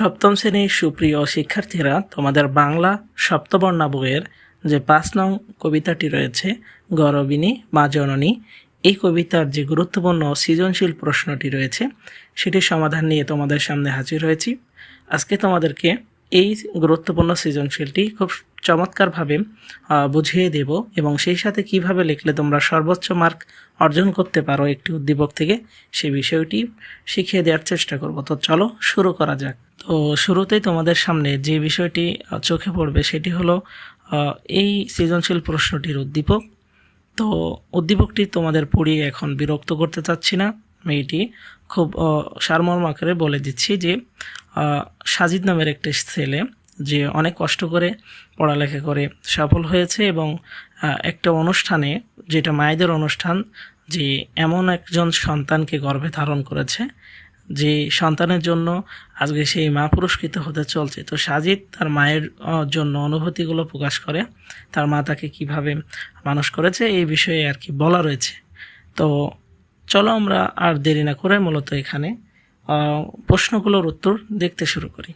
সপ্তম শ্রেণির সুপ্রিয় শিক্ষার্থীরা, তোমাদের বাংলা সপ্তবর্ণা বইয়ের যে পাঁচ নং কবিতাটি রয়েছে, গরবিনী, মা জননী, এই কবিতার যে গুরুত্বপূর্ণ সৃজনশীল প্রশ্নটি রয়েছে সেটির সমাধান নিয়ে তোমাদের সামনে হাজির হয়েছি। আজকে তোমাদেরকে এই গুরুত্বপূর্ণ সৃজনশীলটি খুব চমৎকারভাবে বুঝিয়ে দেব এবং সেই সাথে কীভাবে লিখলে তোমরা সর্বোচ্চ মার্ক অর্জন করতে পারো একটি উদ্দীপক থেকে সেই বিষয়টি শিখিয়ে দেওয়ার চেষ্টা করব। তো চলো শুরু করা যাক। তো শুরুতেই তোমাদের সামনে যে বিষয়টি চোখে পড়বে সেটি হলো এই সৃজনশীল প্রশ্নটির উদ্দীপক। তো উদ্দীপকটি তোমাদের পড়িয়ে এখন বিরক্ত করতে চাচ্ছি না। আমি এটি খুব সারমর্ম আকারে বলে দিচ্ছি যে সাজিদ নামের একটি ছেলে যে অনেক কষ্ট করে পড়ালেখা করে সফল হয়েছে এবং একটা অনুষ্ঠানে যেটা মায়েদের অনুষ্ঠান, যে এমন একজন সন্তানকে গর্ভে ধারণ করেছে, যে সন্তানের জন্য আজকে সেই মা পুরস্কৃত হতে চলছে। তো সাজিদ তার মায়ের জন্য অনুভূতিগুলো প্রকাশ করে, তার মা তাকে কীভাবে মানুষ করেছে এই বিষয়ে আর কি বলা রয়েছে। তো চলো আমরা আর দেরি না করে মূলত এখানে প্রশ্নগুলোর উত্তর দেখতে শুরু করি।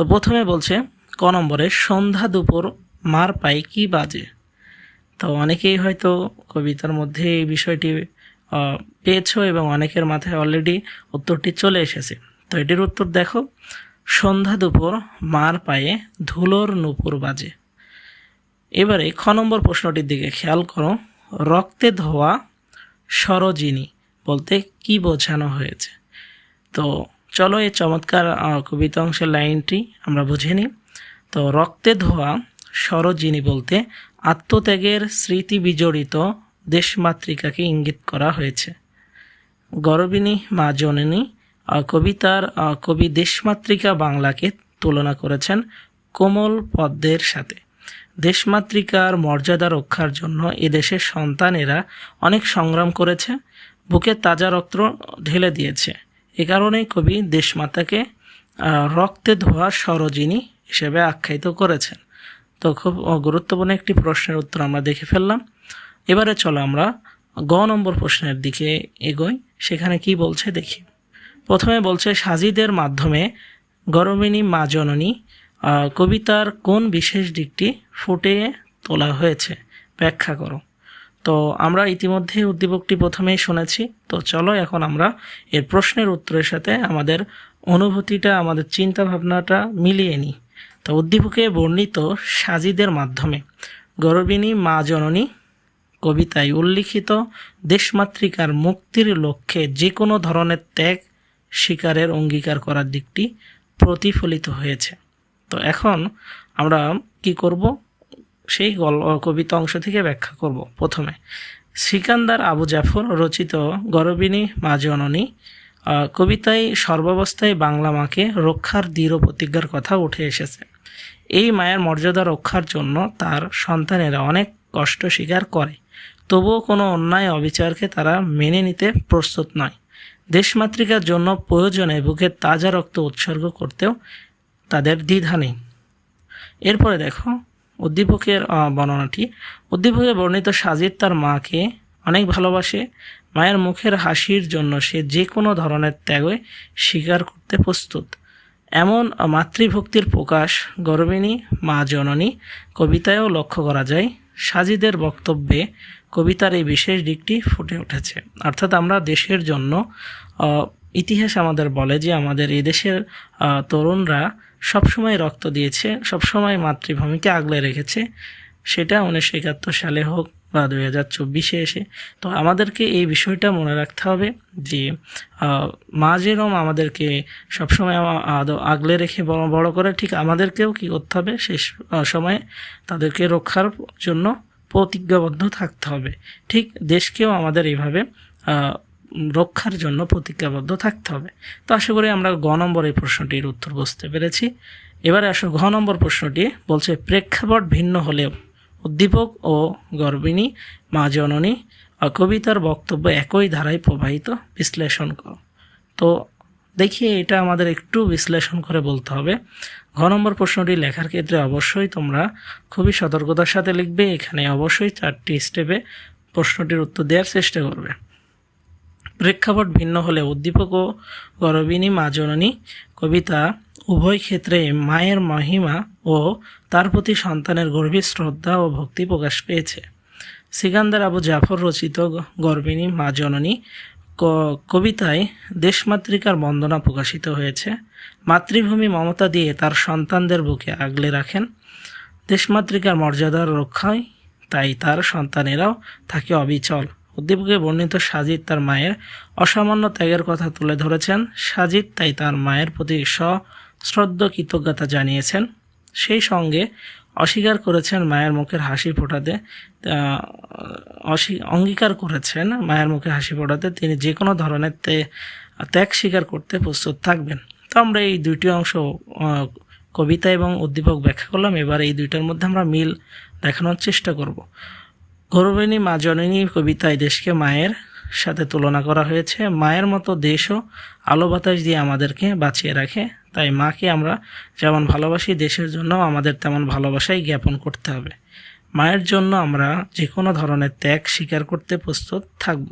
তো প্রথমে বলছে, ক নম্বরে, সন্ধ্যা দুপুর মার পায়ে কি বাজে? তো অনেকেই হয়তো কবিতার মধ্যে এই বিষয়টি পেয়েছ এবং অনেকের মাথায় অলরেডি উত্তরটি চলে এসেছে। তো এটির উত্তর দেখো, সন্ধ্যা দুপুর মার পায়ে ধুলোর নুপুর বাজে। এবারে খ নম্বর প্রশ্নটির দিকে খেয়াল করো, রক্তে ধোয়া সরোজিনী বলতে কি বোঝানো হয়েছে? তো চলো এই চমৎকার কবিতা অংশের লাইনটি আমরা বুঝে নিই। তো রক্তে ধোয়া, সরোজিনী বলতে আত্মত্যাগের স্মৃতি বিজড়িত দেশমাতৃকাকে ইঙ্গিত করা হয়েছে। গরবিনী, মা জননী কবিতার কবি দেশমাতৃকা বাংলাকে তুলনা করেছেন কোমল পদ্মের সাথে। দেশমাতৃকার মর্যাদা রক্ষার জন্য এদেশের সন্তানেরা অনেক সংগ্রাম করেছে, বুকে তাজা রক্ত ঢেলে দিয়েছে। এ কারণেই কবি দেশমাতাকে রক্তে ধোয়া সরোজিনী হিসেবে আখ্যায়িত করেছেন। তো খুব গুরুত্বপূর্ণ একটি প্রশ্নের উত্তর আমরা দেখে ফেললাম। এবারে চলো আমরা গ নম্বর প্রশ্নের দিকে এগোই। সেখানে কি বলছে দেখি। প্রথমে বলছে, সাজিদের মাধ্যমে গরমিনী মা জননী কবিতার কোন বিশেষ দিকটি ফুটিয়ে তোলা হয়েছে? ব্যাখ্যা করো। তো আমরা ইতিমধ্যে উদ্দীপকটি প্রথমেই শুনেছি। তো চলো এখন আমরা এর প্রশ্নের উত্তরের সাথে আমাদের অনুভূতিটা, আমাদের চিন্তা ভাবনাটা মিলিয়ে নিই। তো উদ্দীপকে বর্ণিত সাজিদের মাধ্যমে গরবিনী, মা জননী কবিতায় উল্লিখিত দেশমাতৃকার মুক্তির লক্ষ্যে যে কোনো ধরনের ত্যাগ, শিকারের অঙ্গীকার করার দিকটি প্রতিফলিত হয়েছে। তো এখন আমরা কি করব? সেই কবিতা অংশ থেকে ব্যাখ্যা করব প্রথমে। সিকান্দার আবু জাফর রচিত গরবিনী মা জননী কবিতায় সর্বাবস্থায় বাংলা মাকে রক্ষার দৃঢ় প্রতিজ্ঞার কথা উঠে এসেছে। এই মায়ের মর্যাদা রক্ষার জন্য তার সন্তানেরা অনেক কষ্ট স্বীকার করে। তবুও কোনো অন্যায় অবিচারকে তারা মেনে নিতে প্রস্তুত নয়। দেশমাতৃকার জন্য প্রয়োজনে বুকের তাজা রক্ত উৎসর্গ করতেও তাদের দ্বিধা নেই। এরপরে দেখো উদ্দীপকের বর্ণনাটি। উদ্দীপকে বর্ণিত সাজিদ তার মাকে অনেক ভালোবাসে। মায়ের মুখের হাসির জন্য সে যে কোনো ধরনের ত্যাগে স্বীকার করতে প্রস্তুত। এমন মাতৃভক্তির প্রকাশ গর্বিণী, মা জননী কবিতায়ও লক্ষ্য করা যায়। সাজিদের বক্তব্যে কবিতার এই বিশেষ দিকটি ফুটে উঠেছে। অর্থাৎ আমরা দেশের জন্য ইতিহাস আমাদের বলে যে আমাদের এই দেশের তরুণরা সবসময় রক্ত দিয়েছে, সবসময় মাতৃভূমিকে আগলে রেখেছে। সেটা উনিশশো একাত্তর সালে হোক বা দুই হাজার চব্বিশে এসে। তো আমাদেরকে এই বিষয়টা মনে রাখতে হবে যে মা যেরকম আমাদেরকে সবসময় আগলে রেখে বড় করে, ঠিক আমাদেরকেও কী করতে হবে? শেষ সময়ে তাদেরকে রক্ষার জন্য প্রতিজ্ঞাবদ্ধ থাকতে হবে। ঠিক দেশকেও আমাদের এইভাবে রক্ষার জন্য প্রতিজ্ঞাবদ্ধ থাকতে হবে। তো আশা করি আমরা গ নম্বর এই প্রশ্নটির উত্তর বুঝতে পেরেছি। এবারে আসো, ঘ নম্বর প্রশ্নটি বলছে, প্রেক্ষাপট ভিন্ন হলেও উদ্দীপক ও গর্বিণী মা জননী কবিতার বক্তব্য একই ধারায় প্রবাহিত, বিশ্লেষণ করো। তো দেখি এটা আমাদের একটু বিশ্লেষণ করে বলতে হবে। ঘ নম্বর প্রশ্নটি লেখার ক্ষেত্রে অবশ্যই তোমরা খুবই সতর্কতার সাথে লিখবে। এখানে অবশ্যই চারটি স্টেপে প্রশ্নটির উত্তর দেওয়ার চেষ্টা করবে। প্রেক্ষাপট ভিন্ন হলে উদ্দীপক ও গরবিনী মা জননী কবিতা উভয় ক্ষেত্রে মায়ের মহিমা ও তার প্রতি সন্তানের গর্ভীর শ্রদ্ধা ও ভক্তি প্রকাশ পেয়েছে। সিকান্দার আবু জাফর রচিত গ- গর্বিণী মা জননী কবিতায় দেশমাতৃকার বন্দনা প্রকাশিত হয়েছে। মাতৃভূমি মমতা দিয়ে তার সন্তানদের বুকে আগলে রাখেন। দেশমাতৃকার মর্যাদার রক্ষায় তাই তার সন্তানেরাও থাকে অবিচল। উদ্দীপকে বর্ণিত সাজিদ তার মায়ের অসামান্য ত্যাগের কথা তুলে ধরেছেন। সাজিদ তাই তার মায়ের প্রতি সশ্রদ্ধ কৃতজ্ঞতা জানিয়েছেন। সেই সঙ্গে অস্বীকার করেছেন মায়ের মুখের হাসি ফোটাতে অঙ্গীকার করেছেন মায়ের মুখে হাসি ফোটাতে। তিনি যে কোনো ধরনের ত্যাগ স্বীকার করতে প্রস্তুত থাকবেন। তো আমরা এই দুইটি অংশ কবিতা এবং উদ্দীপক ব্যাখ্যা করলাম। এবার এই দুইটার মধ্যে আমরা মিল দেখানোর চেষ্টা করব। গৌরবিনী মা জননী কবিতায় দেশকে মায়ের সাথে তুলনা করা হয়েছে। মায়ের মতো দেশও আলো বাতাস দিয়ে আমাদেরকে বাঁচিয়ে রাখে। তাই মাকে আমরা যেমন ভালোবাসি, দেশের জন্য আমাদের তেমন ভালোবাসাই জ্ঞাপন করতে হবে। মায়ের জন্য আমরা যে কোনো ধরনের ত্যাগ স্বীকার করতে প্রস্তুত থাকব।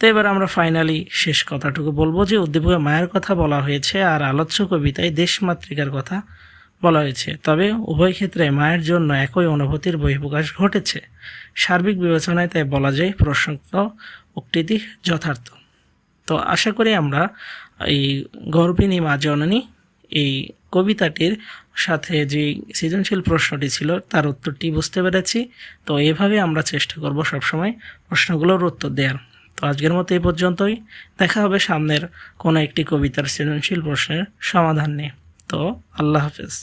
তো এবার আমরা ফাইনালি শেষ কথাটুকু বলব যে, উদ্দীপকে মায়ের কথা বলা হয়েছে আর আলোচ্য কবিতায় দেশমাতৃকার কথা বলা হয়েছে। তবে উভয় ক্ষেত্রে মায়ের জন্য একই অনুভূতির বহিঃপ্রকাশ ঘটেছে। সার্বিক বিবেচনায় তাই বলা যায় প্রসঙ্গ উক্তিটি যথার্থ। তো আশা করি আমরা এই গর্ভিণী মা জননী এই কবিতাটির সাথে যে সৃজনশীল প্রশ্নটি ছিল তার উত্তরটি বুঝতে পেরেছি। তো এভাবে আমরা চেষ্টা করব সবসময় প্রশ্নগুলোর উত্তর দেওয়ার তো আজকের মতো এই পর্যন্তই। দেখা হবে সামনের কোনো একটি কবিতার সৃজনশীল প্রশ্নের সমাধান নিয়ে। তো আল্লাহ হাফেজ।